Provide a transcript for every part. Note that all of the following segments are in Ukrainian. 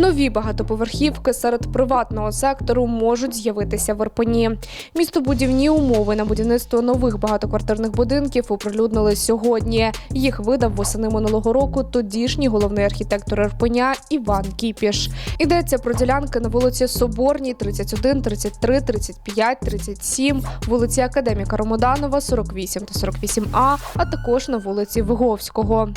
Нові багатоповерхівки серед приватного сектору можуть з'явитися в Ірпені. Містобудівні умови на будівництво нових багатоквартирних будинків оприлюднили сьогодні. Їх видав восени минулого року тодішній головний архітектор Ірпеня Іван Кіпіш. Йдеться про ділянки на вулиці Соборній, 31, 33, 35, 37, вулиці Академіка Ромоданова, 48 та 48А, а також на вулиці Виговського.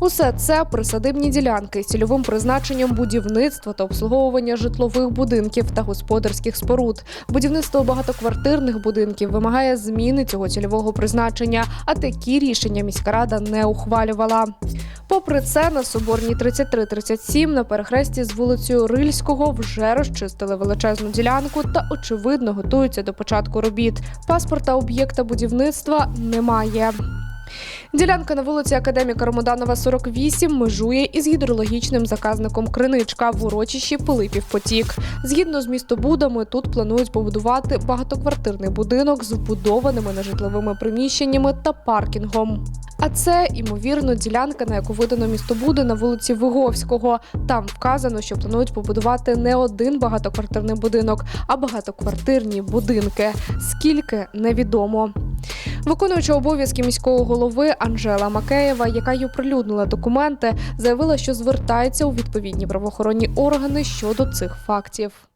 Усе це присадибні ділянки з цільовим призначенням будівництва та обслуговування житлових будинків та господарських споруд. Будівництво багатоквартирних будинків вимагає зміни цього цільового призначення, а такі рішення міська рада не ухвалювала. Попри це, на соборній 33-37 на перехресті з вулицею Рильського вже розчистили величезну ділянку та очевидно готуються до початку робіт. Паспорта об'єкта будівництва немає. Ділянка на вулиці Академіка Ромоданова 48 межує із гідрологічним заказником Криничка в урочищі Пилипів Потік. Згідно з містобудами, тут планують побудувати багатоквартирний будинок з вбудованими нежитловими приміщеннями та паркінгом. А це, ймовірно, ділянка, на яку видано містобуди на вулиці Виговського. Там вказано, що планують побудувати не один багатоквартирний будинок, а багатоквартирні будинки. Скільки невідомо. Виконуюча обов'язки міського голови Анжела Макеєва, яка й оприлюднила документи, заявила, що звертається у відповідні правоохоронні органи щодо цих фактів.